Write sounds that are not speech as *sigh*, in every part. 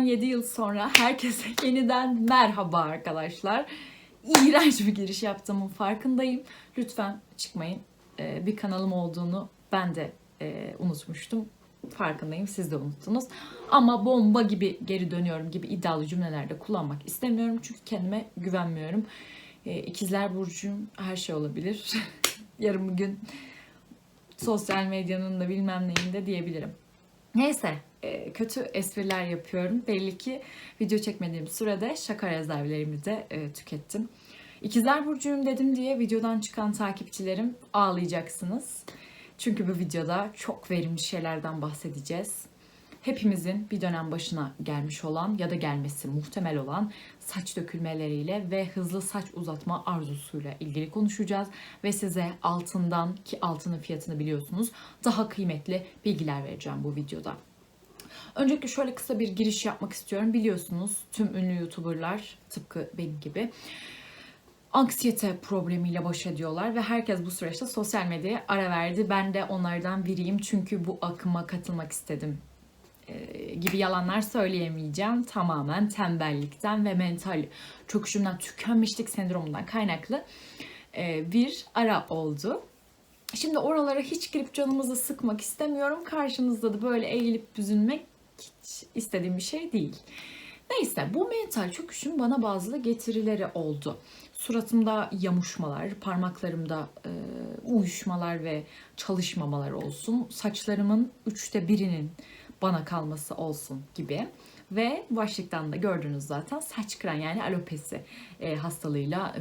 1387 yıl sonra herkese *laughs* yeniden merhaba arkadaşlar. İğrenç bir giriş yaptığımın farkındayım. Lütfen çıkmayın. Ee, bir kanalım olduğunu ben de e, unutmuştum. Farkındayım siz de unuttunuz. Ama bomba gibi geri dönüyorum gibi iddialı cümlelerde kullanmak istemiyorum. Çünkü kendime güvenmiyorum. Ee, İkizler Burcu'yum her şey olabilir. *laughs* Yarın bugün sosyal medyanın da bilmem neyinde diyebilirim. Neyse e, kötü espriler yapıyorum. Belli ki video çekmediğim sürede şaka rezervlerimi de e, tükettim. İkizler Burcu'yum dedim diye videodan çıkan takipçilerim ağlayacaksınız. Çünkü bu videoda çok verimli şeylerden bahsedeceğiz. Hepimizin bir dönem başına gelmiş olan ya da gelmesi muhtemel olan saç dökülmeleriyle ve hızlı saç uzatma arzusuyla ilgili konuşacağız. Ve size altından ki altının fiyatını biliyorsunuz daha kıymetli bilgiler vereceğim bu videoda. Öncelikle şöyle kısa bir giriş yapmak istiyorum. Biliyorsunuz tüm ünlü YouTuber'lar tıpkı benim gibi anksiyete problemiyle baş ediyorlar ve herkes bu süreçte sosyal medyaya ara verdi. Ben de onlardan biriyim çünkü bu akıma katılmak istedim gibi yalanlar söyleyemeyeceğim. Tamamen tembellikten ve mental çöküşümden, tükenmişlik sendromundan kaynaklı e, bir ara oldu. Şimdi oralara hiç girip canımızı sıkmak istemiyorum. Karşınızda da böyle eğilip büzülmek hiç istediğim bir şey değil. Neyse bu mental çöküşün bana bazı getirileri oldu. Suratımda yamuşmalar, parmaklarımda e, uyuşmalar ve çalışmamalar olsun. Saçlarımın üçte birinin bana kalması olsun gibi. Ve başlıktan da gördünüz zaten saç kıran yani alopesi e, hastalığıyla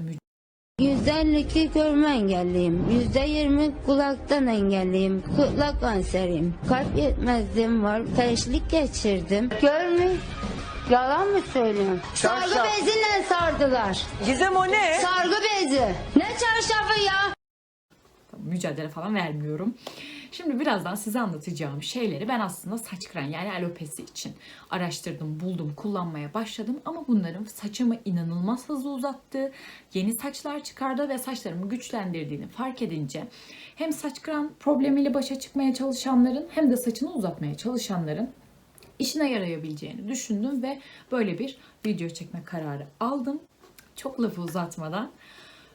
%52 görme engelliyim. %20 kulaktan engelliyim. Kulak kanseriyim. Kalp yetmezliğim var. Felçlik geçirdim. Görmüyor. Yalan mı söylüyorum? Sargı Çarşaf. beziyle sardılar. Gizem o ne? Sargı bezi. Ne çarşafı ya? mücadele falan vermiyorum. Şimdi birazdan size anlatacağım şeyleri ben aslında saç kıran yani alopesi için araştırdım, buldum, kullanmaya başladım. Ama bunların saçımı inanılmaz hızlı uzattığı, yeni saçlar çıkardı ve saçlarımı güçlendirdiğini fark edince hem saç kıran problemiyle başa çıkmaya çalışanların hem de saçını uzatmaya çalışanların işine yarayabileceğini düşündüm ve böyle bir video çekme kararı aldım. Çok lafı uzatmadan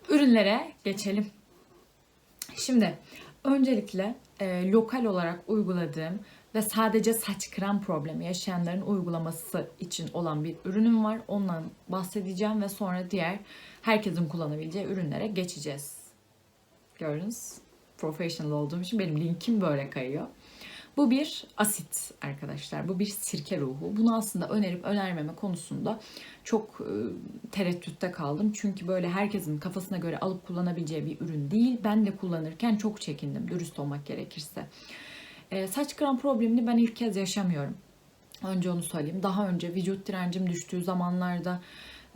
ürünlere geçelim. Şimdi öncelikle e, lokal olarak uyguladığım ve sadece saç krem problemi yaşayanların uygulaması için olan bir ürünüm var. Ondan bahsedeceğim ve sonra diğer herkesin kullanabileceği ürünlere geçeceğiz. Gördünüz. Professional olduğum için benim linkim böyle kayıyor. Bu bir asit arkadaşlar. Bu bir sirke ruhu. Bunu aslında önerip önermeme konusunda çok e, tereddütte kaldım. Çünkü böyle herkesin kafasına göre alıp kullanabileceği bir ürün değil. Ben de kullanırken çok çekindim dürüst olmak gerekirse. E, saç kıran problemini ben ilk kez yaşamıyorum. Önce onu söyleyeyim. Daha önce vücut direncim düştüğü zamanlarda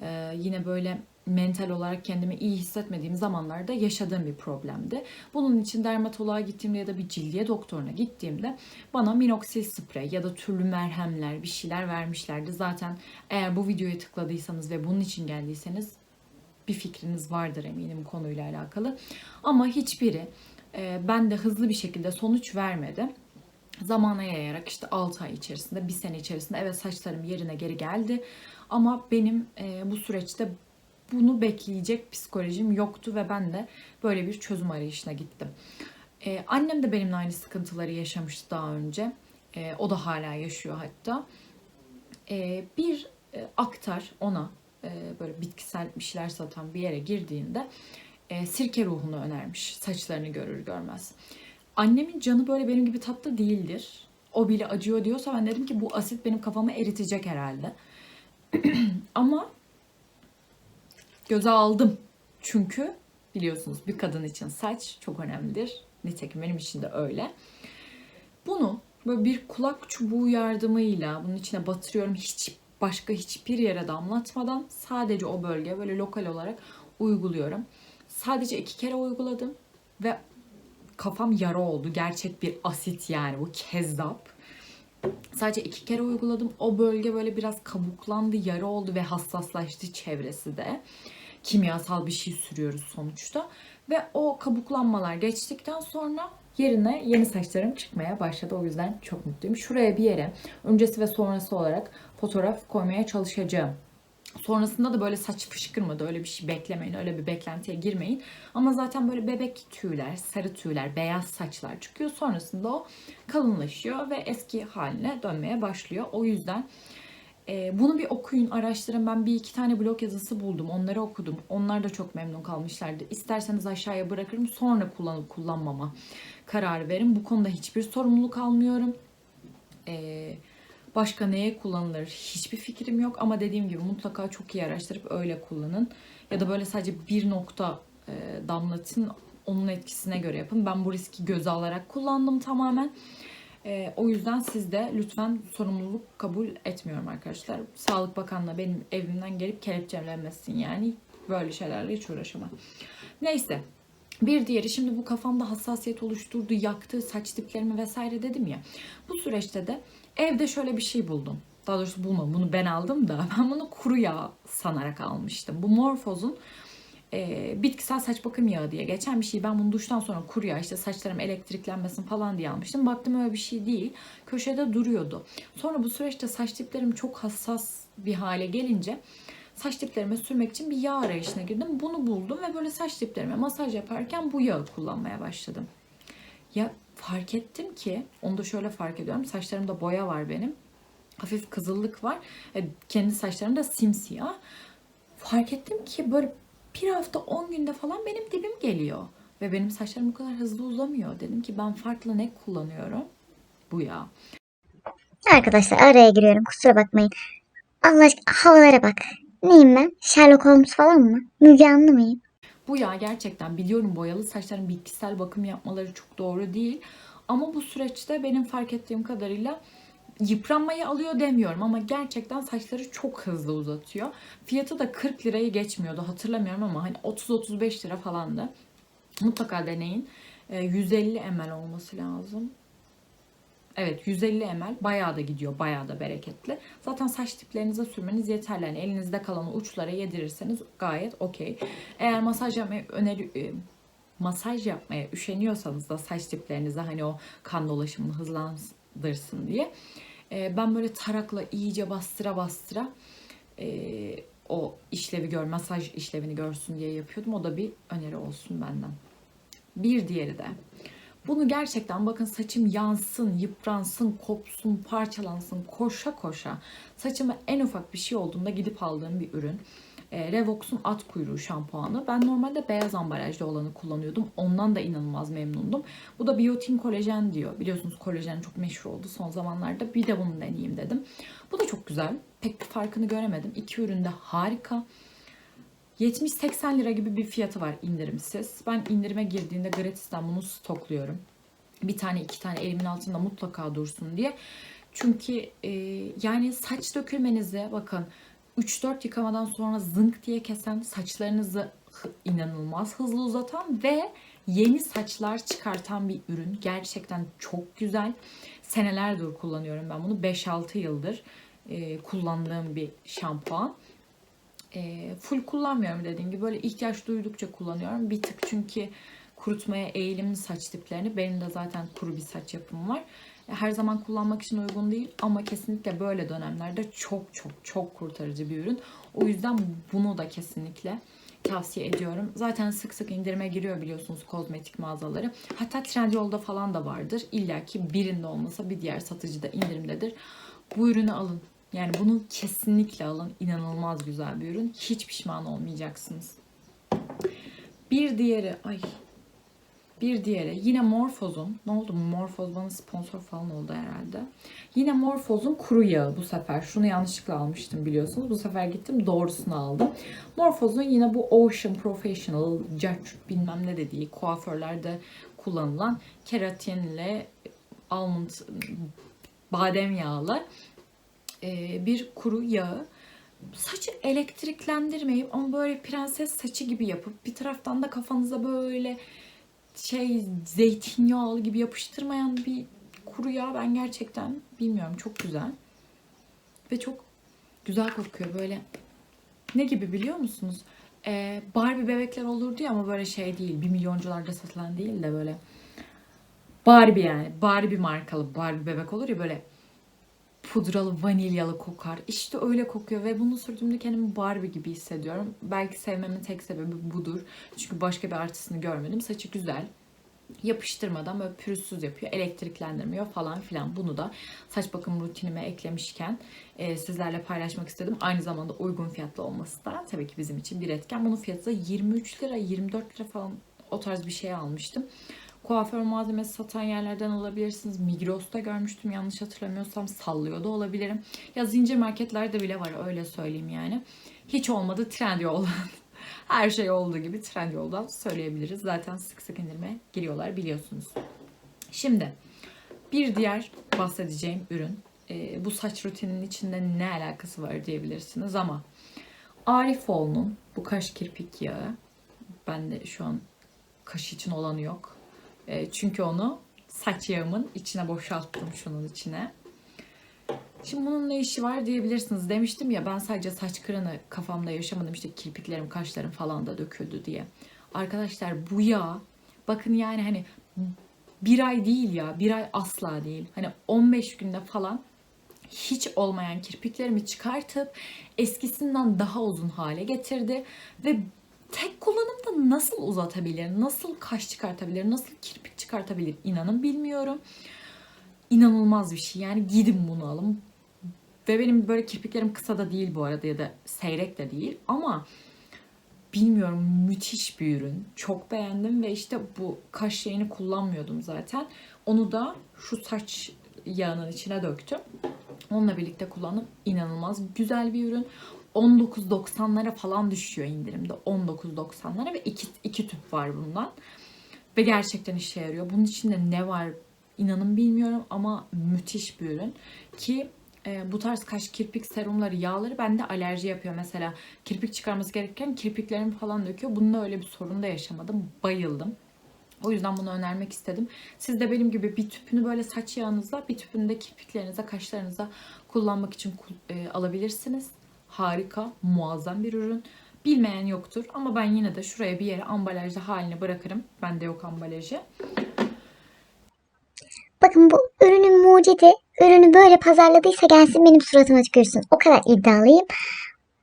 e, yine böyle mental olarak kendimi iyi hissetmediğim zamanlarda yaşadığım bir problemdi. Bunun için dermatoloğa gittiğimde ya da bir cildiye doktoruna gittiğimde bana minoksil sprey ya da türlü merhemler bir şeyler vermişlerdi. Zaten eğer bu videoya tıkladıysanız ve bunun için geldiyseniz bir fikriniz vardır eminim konuyla alakalı. Ama hiçbiri e, ben de hızlı bir şekilde sonuç vermedi zamana yayarak işte 6 ay içerisinde, bir sene içerisinde evet saçlarım yerine geri geldi. Ama benim e, bu süreçte bunu bekleyecek psikolojim yoktu ve ben de böyle bir çözüm arayışına gittim. E, annem de benimle aynı sıkıntıları yaşamıştı daha önce. E, o da hala yaşıyor hatta. E, bir e, aktar ona e, böyle bitkisel bir şeyler satan bir yere girdiğinde e, sirke ruhunu önermiş saçlarını görür görmez. Annemin canı böyle benim gibi tatlı değildir. O bile acıyor diyorsa ben dedim ki bu asit benim kafamı eritecek herhalde. *clears throat* Ama göze aldım. Çünkü biliyorsunuz bir kadın için saç çok önemlidir. Nitekim benim için de öyle. Bunu böyle bir kulak çubuğu yardımıyla bunun içine batırıyorum. Hiç başka hiçbir yere damlatmadan sadece o bölgeye böyle lokal olarak uyguluyorum. Sadece iki kere uyguladım ve kafam yara oldu. Gerçek bir asit yani bu kezzap. Sadece iki kere uyguladım. O bölge böyle biraz kabuklandı, yara oldu ve hassaslaştı çevresi de. Kimyasal bir şey sürüyoruz sonuçta. Ve o kabuklanmalar geçtikten sonra yerine yeni saçlarım çıkmaya başladı. O yüzden çok mutluyum. Şuraya bir yere öncesi ve sonrası olarak fotoğraf koymaya çalışacağım. Sonrasında da böyle saç fışkırmadı. Öyle bir şey beklemeyin. Öyle bir beklentiye girmeyin. Ama zaten böyle bebek tüyler, sarı tüyler, beyaz saçlar çıkıyor. Sonrasında o kalınlaşıyor ve eski haline dönmeye başlıyor. O yüzden e, bunu bir okuyun, araştırın. Ben bir iki tane blog yazısı buldum. Onları okudum. Onlar da çok memnun kalmışlardı. İsterseniz aşağıya bırakırım. Sonra kullanıp kullanmama kararı verin. Bu konuda hiçbir sorumluluk almıyorum. Ee, başka neye kullanılır hiçbir fikrim yok ama dediğim gibi mutlaka çok iyi araştırıp öyle kullanın. Ya da böyle sadece bir nokta e, damlatın onun etkisine göre yapın. Ben bu riski göze alarak kullandım tamamen. E, o yüzden siz de lütfen sorumluluk kabul etmiyorum arkadaşlar. Sağlık Bakanlığı benim evimden gelip kelepçelenmesin yani. Böyle şeylerle hiç uğraşamam. Neyse. Bir diğeri şimdi bu kafamda hassasiyet oluşturdu, yaktı saç diplerimi vesaire dedim ya. Bu süreçte de evde şöyle bir şey buldum. Daha doğrusu bulmadım. Bunu ben aldım da *laughs* ben bunu kuru yağ sanarak almıştım. Bu Morphos'un e, bitkisel saç bakım yağı diye geçen bir şey. Ben bunu duştan sonra kuru işte saçlarım elektriklenmesin falan diye almıştım. Baktım öyle bir şey değil. Köşede duruyordu. Sonra bu süreçte saç diplerim çok hassas bir hale gelince saç diplerime sürmek için bir yağ arayışına girdim. Bunu buldum ve böyle saç diplerime masaj yaparken bu yağı kullanmaya başladım. Ya fark ettim ki, onu da şöyle fark ediyorum. Saçlarımda boya var benim. Hafif kızıllık var. E, Kendi saçlarım da simsiyah. Fark ettim ki böyle bir hafta 10 günde falan benim dibim geliyor. Ve benim saçlarım bu kadar hızlı uzamıyor. Dedim ki ben farklı ne kullanıyorum? Bu yağ. Arkadaşlar araya giriyorum kusura bakmayın. Allah aşkına havalara bak. Neyim ben? Sherlock Holmes falan mı? Müge Anlı mıyım? Bu yağ gerçekten biliyorum boyalı saçların bitkisel bakım yapmaları çok doğru değil. Ama bu süreçte benim fark ettiğim kadarıyla yıpranmayı alıyor demiyorum ama gerçekten saçları çok hızlı uzatıyor. Fiyatı da 40 lirayı geçmiyordu hatırlamıyorum ama hani 30-35 lira falandı. Mutlaka deneyin. Ee, 150 ml olması lazım. Evet 150 ml bayağı da gidiyor bayağı da bereketli. Zaten saç diplerinize sürmeniz yeterli. Yani elinizde kalan uçlara yedirirseniz gayet okey. Eğer masaj yapmayı öneri e, masaj yapmaya üşeniyorsanız da saç diplerinize hani o kan dolaşımını hızlandırsın diye e, ben böyle tarakla iyice bastıra bastıra e, o işlevi gör, masaj işlevini görsün diye yapıyordum. O da bir öneri olsun benden. Bir diğeri de bunu gerçekten bakın saçım yansın, yıpransın, kopsun, parçalansın, koşa koşa. Saçıma en ufak bir şey olduğunda gidip aldığım bir ürün. E, Revox'un at kuyruğu şampuanı. Ben normalde beyaz ambalajlı olanı kullanıyordum. Ondan da inanılmaz memnundum. Bu da biotin kolajen diyor. Biliyorsunuz kolajen çok meşhur oldu son zamanlarda. Bir de bunu deneyeyim dedim. Bu da çok güzel. Pek bir farkını göremedim. İki ürün de harika. 70-80 lira gibi bir fiyatı var indirimsiz. Ben indirime girdiğinde gratisten bunu stokluyorum. Bir tane iki tane elimin altında mutlaka dursun diye. Çünkü e, yani saç dökülmenize bakın 3-4 yıkamadan sonra zınk diye kesen saçlarınızı inanılmaz hızlı uzatan ve yeni saçlar çıkartan bir ürün. Gerçekten çok güzel. Senelerdir kullanıyorum ben bunu. 5-6 yıldır e, kullandığım bir şampuan. E, full kullanmıyorum dediğim gibi. Böyle ihtiyaç duydukça kullanıyorum. Bir tık çünkü kurutmaya eğilimli saç tiplerini. Benim de zaten kuru bir saç yapım var. E, Her zaman kullanmak için uygun değil ama kesinlikle böyle dönemlerde çok çok çok kurtarıcı bir ürün. O yüzden bunu da kesinlikle tavsiye ediyorum. Zaten sık sık indirime giriyor biliyorsunuz kozmetik mağazaları. Hatta Trendyol'da falan da vardır. İlla ki birinde olmasa bir diğer satıcıda indirimdedir. Bu ürünü alın. Yani bunu kesinlikle alın. İnanılmaz güzel bir ürün. Hiç pişman olmayacaksınız. Bir diğeri, ay bir diğeri yine Morphos'un. Ne oldu? Morphos bana sponsor falan oldu herhalde. Yine Morphos'un kuru yağı bu sefer. Şunu yanlışlıkla almıştım biliyorsunuz. Bu sefer gittim doğrusunu aldım. Morphos'un yine bu Ocean Professional, Judge bilmem ne dediği kuaförlerde kullanılan keratinle almond badem yağlı e, bir kuru yağı. Saçı elektriklendirmeyip ama böyle prenses saçı gibi yapıp bir taraftan da kafanıza böyle şey zeytinyağlı gibi yapıştırmayan bir kuru yağ ben gerçekten bilmiyorum çok güzel. Ve çok güzel kokuyor böyle. Ne gibi biliyor musunuz? Ee, Barbie bebekler olurdu ya ama böyle şey değil. Bir milyoncularda satılan değil de böyle Barbie yani. Barbie markalı Barbie bebek olur ya böyle pudralı vanilyalı kokar. İşte öyle kokuyor ve bunu sürdüğümde kendimi Barbie gibi hissediyorum. Belki sevmemin tek sebebi budur. Çünkü başka bir artısını görmedim. Saçı güzel. Yapıştırmadan böyle pürüzsüz yapıyor. Elektriklendirmiyor falan filan. Bunu da saç bakım rutinime eklemişken e, sizlerle paylaşmak istedim. Aynı zamanda uygun fiyatlı olması da tabii ki bizim için bir etken. Bunun fiyatı da 23 lira, 24 lira falan o tarz bir şey almıştım. Kuaför malzemesi satan yerlerden alabilirsiniz. Migros'ta görmüştüm yanlış hatırlamıyorsam sallıyor da olabilirim. Ya zincir marketlerde bile var öyle söyleyeyim yani. Hiç olmadı Trendyol'dan. *laughs* Her şey olduğu gibi Trendyol'dan söyleyebiliriz. Zaten sık sık indirime giriyorlar biliyorsunuz. Şimdi bir diğer bahsedeceğim ürün. Ee, bu saç rutininin içinde ne alakası var diyebilirsiniz ama Arifoğlu'nun bu kaş kirpik yağı. Ben de şu an kaş için olanı yok. E, çünkü onu saç yağımın içine boşalttım şunun içine. Şimdi bunun ne işi var diyebilirsiniz. Demiştim ya ben sadece saç kırını kafamda yaşamadım. işte kirpiklerim, kaşlarım falan da döküldü diye. Arkadaşlar bu yağ bakın yani hani bir ay değil ya. Bir ay asla değil. Hani 15 günde falan hiç olmayan kirpiklerimi çıkartıp eskisinden daha uzun hale getirdi ve tek kullanımda nasıl uzatabilir, nasıl kaş çıkartabilir, nasıl kirpik çıkartabilir inanın bilmiyorum. İnanılmaz bir şey. Yani gidin bunu alın. Ve benim böyle kirpiklerim kısa da değil bu arada ya da seyrek de değil ama bilmiyorum müthiş bir ürün. Çok beğendim ve işte bu kaş yağını kullanmıyordum zaten. Onu da şu saç yağının içine döktüm. Onunla birlikte kullandım. İnanılmaz güzel bir ürün. 19.90'lara falan düşüyor indirimde. 19.90'lara ve iki, iki tüp var bundan. Ve gerçekten işe yarıyor. Bunun içinde ne var inanın bilmiyorum ama müthiş bir ürün. Ki e, bu tarz kaş kirpik serumları, yağları bende alerji yapıyor. Mesela kirpik çıkarması gerekirken kirpiklerimi falan döküyor. Bunda öyle bir sorun da yaşamadım. Bayıldım. O yüzden bunu önermek istedim. Siz de benim gibi bir tüpünü böyle saç yağınıza, bir tüpünü de kirpiklerinize, kaşlarınıza kullanmak için e, alabilirsiniz. Harika, muazzam bir ürün. Bilmeyen yoktur ama ben yine de şuraya bir yere ambalajlı haline bırakırım. Bende yok ambalajı. Bakın bu ürünün mucidi. Ürünü böyle pazarladıysa gelsin benim suratıma tükürsün. O kadar iddialıyım.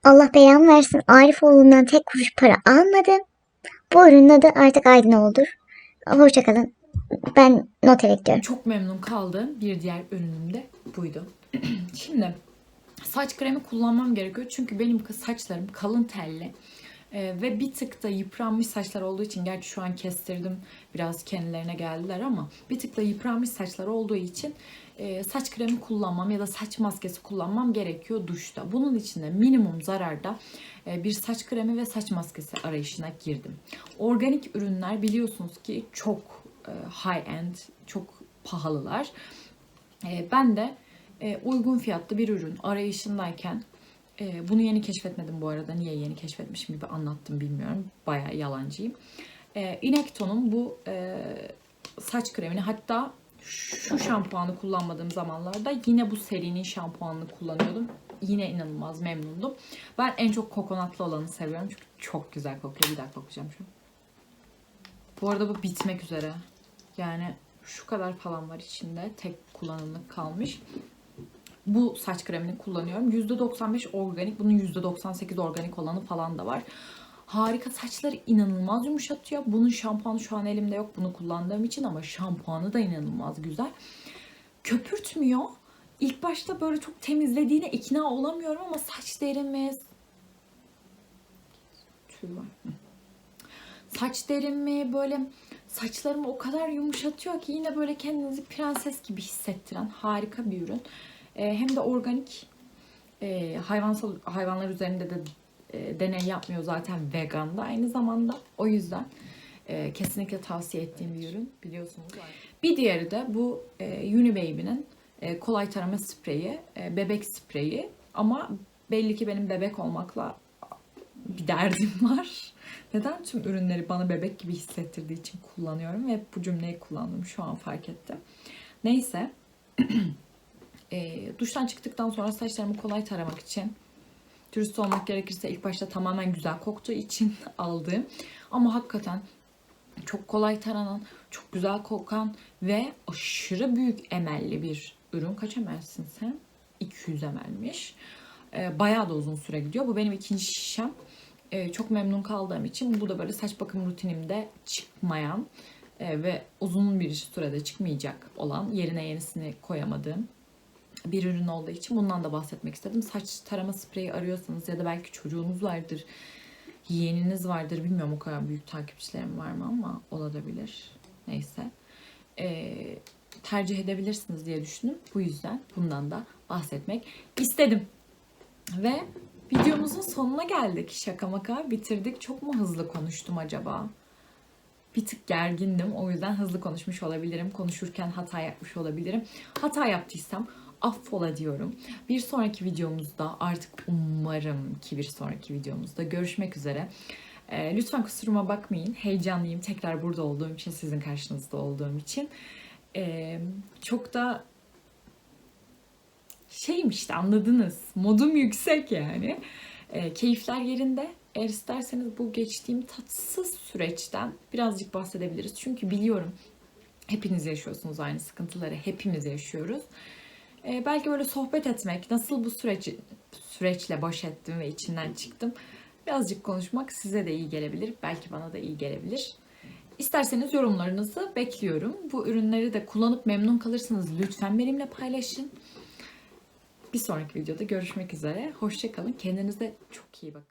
Allah belamı versin. Arifoğlu'ndan tek kuruş para almadım. Bu ürünün adı artık Aydınoğlu'dur. Hoşçakalın. Ben notele gidiyorum. Çok memnun kaldığım bir diğer ürünüm de buydu. *clears throat* Şimdi saç kremi kullanmam gerekiyor. Çünkü benim saçlarım kalın telli. Ee, ve bir tık da yıpranmış saçlar olduğu için gerçi şu an kestirdim biraz kendilerine geldiler ama bir tık da yıpranmış saçlar olduğu için e, saç kremi kullanmam ya da saç maskesi kullanmam gerekiyor duşta. Bunun için de minimum zararda e, bir saç kremi ve saç maskesi arayışına girdim. Organik ürünler biliyorsunuz ki çok e, high end, çok pahalılar. Ben de e, uygun fiyatlı bir ürün arayışındayken e, bunu yeni keşfetmedim bu arada. Niye yeni keşfetmişim gibi anlattım bilmiyorum. Bayağı yalancıyım. E, Inekto'nun bu saç kremini hatta şu şampuanı kullanmadığım zamanlarda yine bu serinin şampuanını kullanıyordum. Yine inanılmaz memnundum. Ben en çok kokonatlı olanı seviyorum çünkü çok güzel kokuyor. Bir dakika kokacağım şu. Bu arada bu bitmek üzere. Yani şu kadar falan var içinde. Tek kullanımlık kalmış bu saç kremini kullanıyorum. %95 organik. Bunun %98 organik olanı falan da var. Harika saçları inanılmaz yumuşatıyor. Bunun şampuanı şu an elimde yok bunu kullandığım için ama şampuanı da inanılmaz güzel. Köpürtmüyor. İlk başta böyle çok temizlediğine ikna olamıyorum ama saç derimi tüy var. Saç derimi böyle saçlarımı o kadar yumuşatıyor ki yine böyle kendinizi prenses gibi hissettiren harika bir ürün. E, hem de organik e, hayvansal hayvanlar üzerinde de e, deney yapmıyor zaten vegan da aynı zamanda. O yüzden kesinlikle tavsiye ettiğim bir ürün biliyorsunuz. Bir diğeri de bu Unibaby'nin kolay tarama spreyi, bebek spreyi ama belli ki benim bebek olmakla bir derdim *laughs* var. Neden tüm ürünleri bana bebek gibi hissettirdiği için kullanıyorum ve bu cümleyi kullandım şu an fark ettim. Neyse. *clears throat* e, duştan çıktıktan sonra saçlarımı kolay taramak için dürüst olmak gerekirse ilk başta tamamen güzel koktuğu için *laughs* aldığım ama hakikaten çok kolay taranan, çok güzel kokan ve aşırı büyük emelli bir ürün. Kaç emelsin sen? 200 emelmiş. Ee, bayağı da uzun süre gidiyor. Bu benim ikinci şişem. Ee, çok memnun kaldığım için bu da böyle saç bakım rutinimde çıkmayan e, ve uzun bir sürede çıkmayacak olan yerine yenisini koyamadığım bir ürün olduğu için bundan da bahsetmek istedim. Saç tarama spreyi arıyorsanız ya da belki çocuğunuz vardır, yeğeniniz vardır. Bilmiyorum o kadar büyük takipçilerim var mı ama olabilir. Neyse. Ee, tercih edebilirsiniz diye düşündüm. Bu yüzden bundan da bahsetmek istedim. Ve videomuzun sonuna geldik. Şaka maka bitirdik. Çok mu hızlı konuştum acaba? Bir tık gergindim. O yüzden hızlı konuşmuş olabilirim. Konuşurken hata yapmış olabilirim. Hata yaptıysam affola diyorum. Bir sonraki videomuzda artık umarım ki bir sonraki videomuzda görüşmek üzere. Ee, lütfen kusuruma bakmayın. Heyecanlıyım. Tekrar burada olduğum için, sizin karşınızda olduğum için. Ee, çok da şeyim işte anladınız. Modum yüksek yani. Ee, keyifler yerinde. Eğer isterseniz bu geçtiğim tatsız süreçten birazcık bahsedebiliriz. Çünkü biliyorum hepiniz yaşıyorsunuz aynı sıkıntıları. Hepimiz yaşıyoruz. Ee, belki böyle sohbet etmek, nasıl bu süreci süreçle baş ettim ve içinden çıktım. Birazcık konuşmak size de iyi gelebilir. Belki bana da iyi gelebilir. İsterseniz yorumlarınızı bekliyorum. Bu ürünleri de kullanıp memnun kalırsanız lütfen benimle paylaşın. Bir sonraki videoda görüşmek üzere. Hoşçakalın. Kendinize çok iyi bakın.